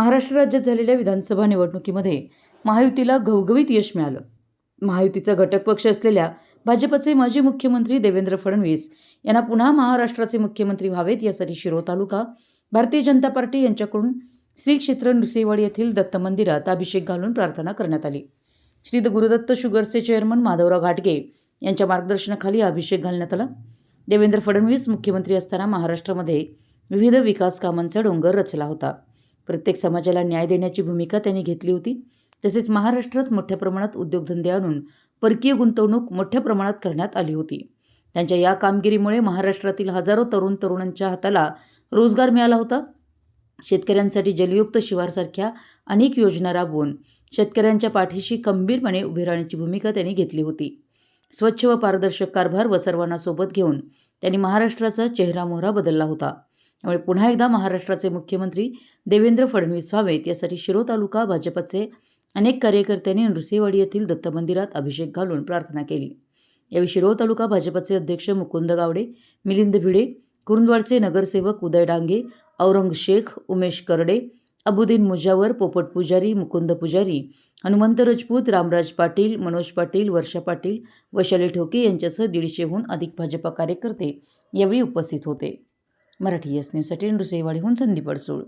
महाराष्ट्र राज्यात झालेल्या विधानसभा निवडणुकीमध्ये महायुतीला घवघवीत यश मिळालं. महायुतीचा घटक पक्ष असलेल्या भाजपचे माजी मुख्यमंत्री देवेंद्र फडणवीस यांना पुन्हा महाराष्ट्राचे मुख्यमंत्री व्हावेत यासाठी शिरो तालुका भारतीय जनता पार्टी यांच्याकडून श्री क्षेत्र नृसिंहवाडी येथील दत्त मंदिरात अभिषेक घालून प्रार्थना करण्यात आली. श्री गुरुदत्त शुगर्सचे चेअरमन माधवराव घाटगे यांच्या मार्गदर्शनाखाली अभिषेक घालण्यात आला. देवेंद्र फडणवीस मुख्यमंत्री असताना महाराष्ट्रामध्ये विविध विकास कामांचा डोंगर रचला होता. प्रत्येक समाजाला न्याय देण्याची भूमिका त्यांनी घेतली होती. तसेच महाराष्ट्रात मोठ्या प्रमाणात उद्योगधंदे आणून परकीय गुंतवणूक मोठ्या प्रमाणात करण्यात आली होती. त्यांच्या या कामगिरीमुळे महाराष्ट्रातील हजारो तरुण तरुणांच्या हाताला रोजगार मिळाला होता. शेतकऱ्यांसाठी जलयुक्त शिवारसारख्या अनेक योजना राबवून शेतकऱ्यांच्या पाठीशी खंबीरपणे उभी राहण्याची भूमिका त्यांनी घेतली होती. स्वच्छ व पारदर्शक कारभार व सर्वांना सोबत घेऊन त्यांनी महाराष्ट्राचा चेहरा मोहरा बदलला होता. त्यामुळे पुन्हा एकदा महाराष्ट्राचे मुख्यमंत्री देवेंद्र फडणवीस व्हावेत यासाठी शिरो तालुका भाजपचे अनेक कार्यकर्त्यांनी नृसिंहवाडी येथील दत्त मंदिरात अभिषेक घालून प्रार्थना केली. यावेळी शिरो तालुका भाजपचे अध्यक्ष मुकुंद गावडे मिलिंद भिडे कुरुंदवाडचे नगरसेवक उदय डांगे औरंग शेख उमेश करडे अबुद्दीन मुजावर पोपट पुजारी मुकुंद पुजारी हनुमंत राजपूत रामराज पाटील मनोज पाटील वर्षा पाटील वैशाली ठोके यांच्यासह दीडशेहून अधिक भाजपा कार्यकर्ते यावेळी उपस्थित होते. मराठी एस न्यूजसाठी नृसेवाडीहून संदीप अडसूळ.